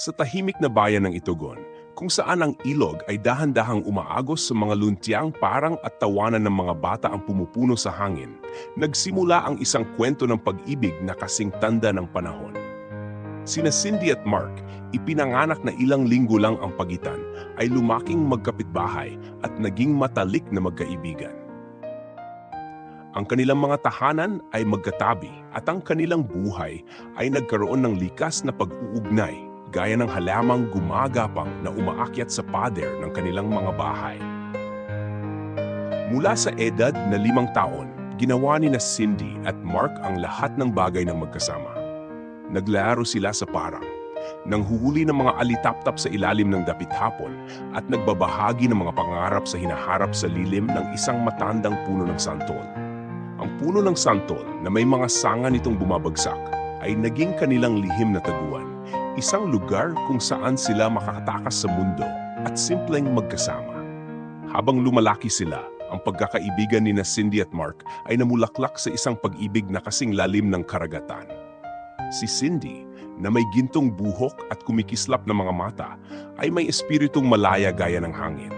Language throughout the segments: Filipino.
Sa tahimik na bayan ng Itugon, kung saan ang ilog ay dahan-dahang umaagos sa mga luntiang parang at tawanan ng mga bata ang pumupuno sa hangin, nagsimula ang isang kwento ng pag-ibig na kasing tanda ng panahon. Sina Cindy at Mark, ipinanganak na ilang linggo lang ang pagitan, ay lumaking magkapitbahay at naging matalik na magkaibigan. Ang kanilang mga tahanan ay magkatabi at ang kanilang buhay ay nagkaroon ng likas na pag-uugnay gaya ng halamang gumagapang na umaakyat sa pader ng kanilang mga bahay. Mula sa edad na limang taon, ginawa ni na Cindy at Mark ang lahat ng bagay ng magkasama. Naglaro sila sa parang, nang huhuli ng mga alitaptap sa ilalim ng dapit hapon at nagbabahagi ng mga pangarap sa hinaharap sa lilim ng isang matandang puno ng santol. Ang puno ng santol na may mga sanga nitong bumabagsak ay naging kanilang lihim na taguan, isang lugar kung saan sila makakatakas sa mundo at simpleng magkasama. Habang lumalaki sila, ang pagkakaibigan ni na Cindy at Mark ay namulaklak sa isang pag-ibig na kasing lalim ng karagatan. Si Cindy, na may gintong buhok at kumikislap na mga mata, ay may espiritong malaya gaya ng hangin.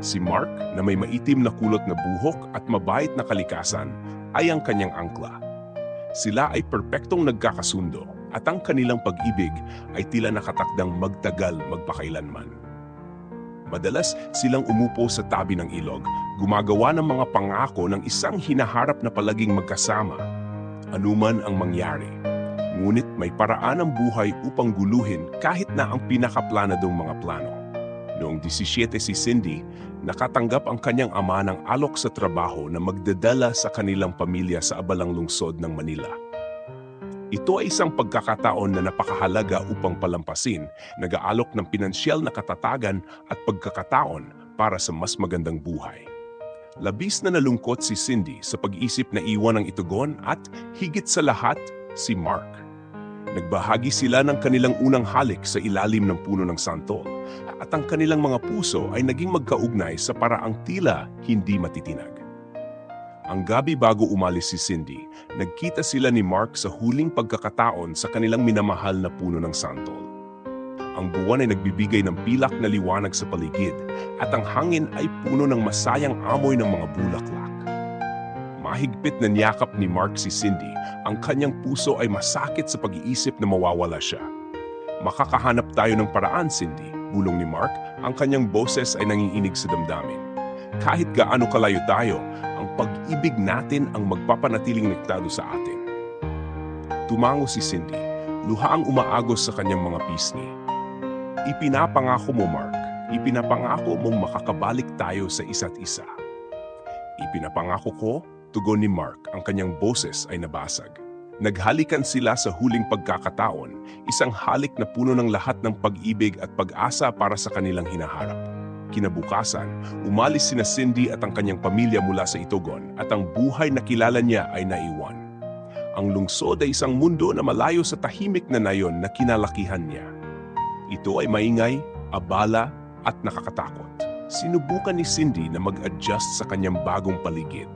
Si Mark, na may maitim na kulot na buhok at mabait na kalikasan, ay ang kanyang angkla. Sila ay perpektong nagkakasundo at ang kanilang pag-ibig ay tila nakatakdang magtagal magpakailanman. Madalas silang umupo sa tabi ng ilog, gumagawa ng mga pangako ng isang hinaharap na palaging magkasama. Anuman ang mangyari. Ngunit may paraan ang buhay upang guluhin kahit na ang pinakaplanadong mga plano. Noong 17 si Cindy, nakatanggap ang kanyang ama ng alok sa trabaho na magdadala sa kanilang pamilya sa abalang lungsod ng Manila. Ito ay isang pagkakataon na napakahalaga upang palampasin, nag-aalok ng pinansyal na katatagan at pagkakataon para sa mas magandang buhay. Labis na nalungkot si Cindy sa pag-isip na iwan ng itugon at higit sa lahat, si Mark. Nagbahagi sila ng kanilang unang halik sa ilalim ng puno ng santol at ang kanilang mga puso ay naging magkaugnay sa paraang tila hindi matitinag. Ang gabi bago umalis si Cindy, nagkita sila ni Mark sa huling pagkakataon sa kanilang minamahal na puno ng santol. Ang buwan ay nagbibigay ng pilak na liwanag sa paligid at ang hangin ay puno ng masayang amoy ng mga bulaklak. Mahigpit na niyakap ni Mark si Cindy, ang kanyang puso ay masakit sa pag-iisip na mawawala siya. Makakahanap tayo ng paraan, Cindy, bulong ni Mark, ang kanyang boses ay nanginginig sa damdamin. Kahit gaano kalayo tayo, ang pag-ibig natin ang magpapanatiling nektado sa atin. Tumango si Cindy, luha ang umaagos sa kanyang mga pisngi. Ipinapangako mo, Mark, ipinapangako mong makakabalik tayo sa isa't isa. Ipinapangako ko, tugon ni Mark, ang kanyang boses ay nabasag. Naghalikan sila sa huling pagkakataon, isang halik na puno ng lahat ng pag-ibig at pag-asa para sa kanilang hinaharap. Kinabukasan, umalis sina Cindy at ang kanyang pamilya mula sa Itogon at ang buhay na kilala niya ay naiwan. Ang lungsod ay isang mundo na malayo sa tahimik na nayon na kinalakihan niya. Ito ay maingay, abala at nakakatakot. Sinubukan ni Cindy na mag-adjust sa kanyang bagong paligid,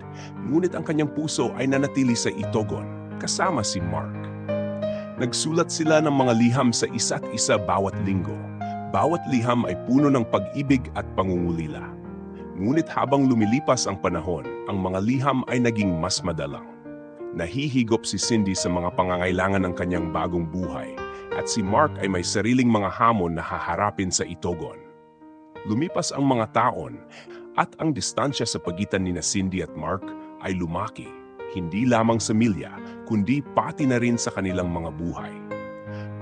ngunit ang kanyang puso ay nanatili sa Itogon kasama si Mark. Nagsulat sila ng mga liham sa isa't isa bawat linggo. Bawat liham ay puno ng pag-ibig at pangungulila. Ngunit habang lumilipas ang panahon, ang mga liham ay naging mas madalang. Nahihigop si Cindy sa mga pangangailangan ng kanyang bagong buhay at si Mark ay may sariling mga hamon na haharapin sa Itogon. Lumipas ang mga taon at ang distansya sa pagitan ni na Cindy at Mark ay lumaki, hindi lamang sa milya kundi pati na rin sa kanilang mga buhay.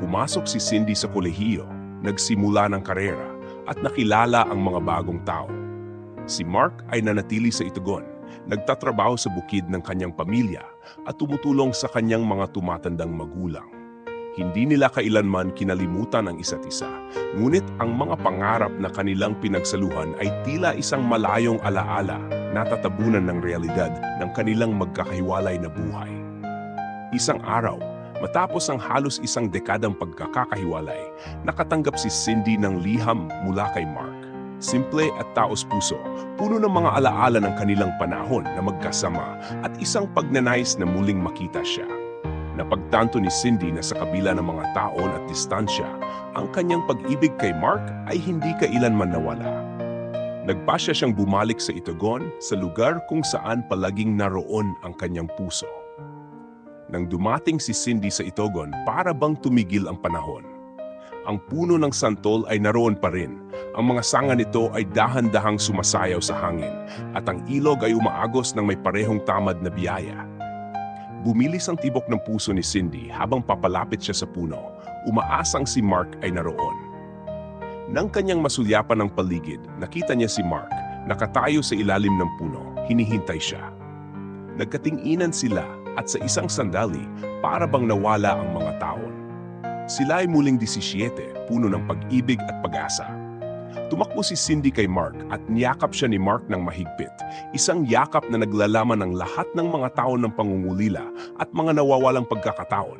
Pumasok si Cindy sa kolehiyo, nagsimula ng karera at nakilala ang mga bagong tao. Si Mark ay nanatili sa Itugon, nagtatrabaho sa bukid ng kanyang pamilya at tumutulong sa kanyang mga tumatandang magulang. Hindi nila kailanman kinalimutan ang isa't isa, ngunit ang mga pangarap na kanilang pinagsaluhan ay tila isang malayong alaala na tatabunan ng realidad ng kanilang magkakahiwalay na buhay. Isang araw, matapos ang halos isang dekadang pagkakahiwalay, nakatanggap si Cindy ng liham mula kay Mark. Simple at taos puso, puno ng mga alaala ng kanilang panahon na magkasama at isang pagnanais na muling makita siya. Napagtanto ni Cindy na sa kabila ng mga taon at distansya, ang kanyang pag-ibig kay Mark ay hindi kailanman nawala. Nagpasya siyang bumalik sa Itogon sa lugar kung saan palaging naroon ang kanyang puso. Nang dumating si Cindy sa Itogon, para bang tumigil ang panahon. Ang puno ng santol ay naroon pa rin. Ang mga sanga nito ay dahan-dahang sumasayaw sa hangin at ang ilog ay umaagos ng may parehong tamad na biyaya. Bumilis ang tibok ng puso ni Cindy habang papalapit siya sa puno. Umaasang si Mark ay naroon. Nang kanyang masulyapan ng paligid, nakita niya si Mark, nakatayo sa ilalim ng puno, hinihintay siya. Nagkatinginan sila at sa isang sandali, para bang nawala ang mga taon. Sila ay muling 17, puno ng pag-ibig at pag-asa. Tumakbo si Cindy kay Mark at niyakap siya ni Mark ng mahigpit, isang yakap na naglalaman ng lahat ng mga taon ng pangungulila at mga nawawalang pagkakataon.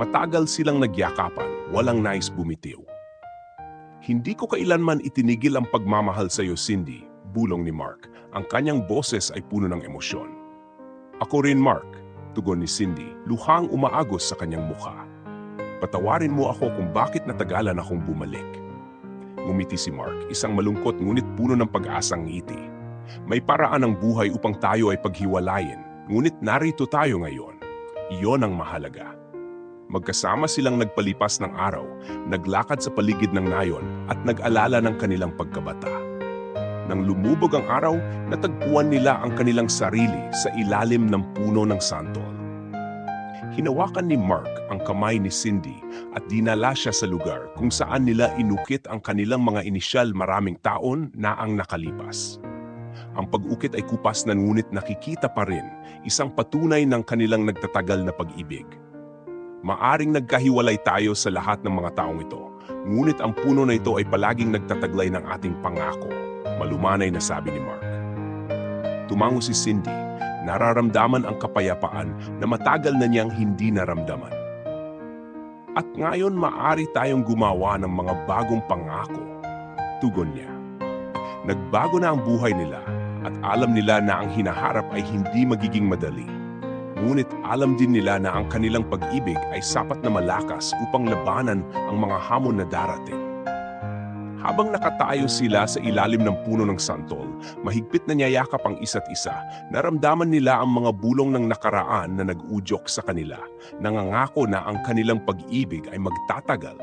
Matagal silang nagyakapan, walang nais bumitiw. Hindi ko kailanman itinigil ang pagmamahal sa iyo, Cindy, bulong ni Mark. Ang kanyang boses ay puno ng emosyon. Ako rin, Mark, tugon ni Cindy, luhang umaagos sa kanyang mukha. Patawarin mo ako kung bakit natagalan akong bumalik. Ngumiti si Mark, isang malungkot ngunit puno ng pag-asang ngiti. May paraan ng buhay upang tayo ay paghiwalayin, ngunit narito tayo ngayon. Iyon ang mahalaga. Magkasama silang nagpalipas ng araw, naglakad sa paligid ng nayon at nag-alala ng kanilang pagkabata. Nang lumubog ang araw, natagpuan nila ang kanilang sarili sa ilalim ng puno ng santol. Hinawakan ni Mark ang kamay ni Cindy at dinala siya sa lugar kung saan nila inukit ang kanilang mga inisyal maraming taon na ang nakalipas. Ang pag-ukit ay kupas na ngunit nakikita pa rin isang patunay ng kanilang nagtatagal na pag-ibig. Maaring nagkahiwalay tayo sa lahat ng mga taong ito, ngunit ang puno na ito ay palaging nagtataglay ng ating pangako, malumanay na sabi ni Mark. Tumango si Cindy, nararamdaman ang kapayapaan na matagal na niyang hindi naramdaman. At ngayon maari tayong gumawa ng mga bagong pangako, tugon niya. Nagbago na ang buhay nila at alam nila na ang hinaharap ay hindi magiging madali. Ngunit alam din nila na ang kanilang pag-ibig ay sapat na malakas upang labanan ang mga hamon na darating. Habang nakatayo sila sa ilalim ng puno ng santol, mahigpit na niyayakap ang isa't isa, naramdaman nila ang mga bulong ng nakaraan na nag-udyok sa kanila, nangangako na ang kanilang pag-ibig ay magtatagal,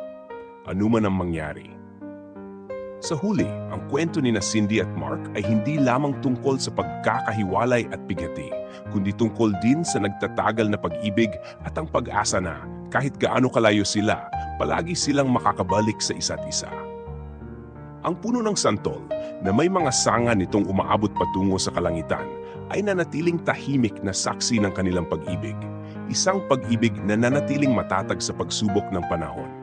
anuman ang mangyari. Sa huli, ang kwento ni na Cindy at Mark ay hindi lamang tungkol sa pagkakahiwalay at bigati, kundi tungkol din sa nagtatagal na pag-ibig at ang pag-asa na kahit gaano kalayo sila, palagi silang makakabalik sa isa't isa. Ang puno ng santol na may mga sanga nitong umaabot patungo sa kalangitan ay nanatiling tahimik na saksi ng kanilang pag-ibig. Isang pag-ibig na nanatiling matatag sa pagsubok ng panahon.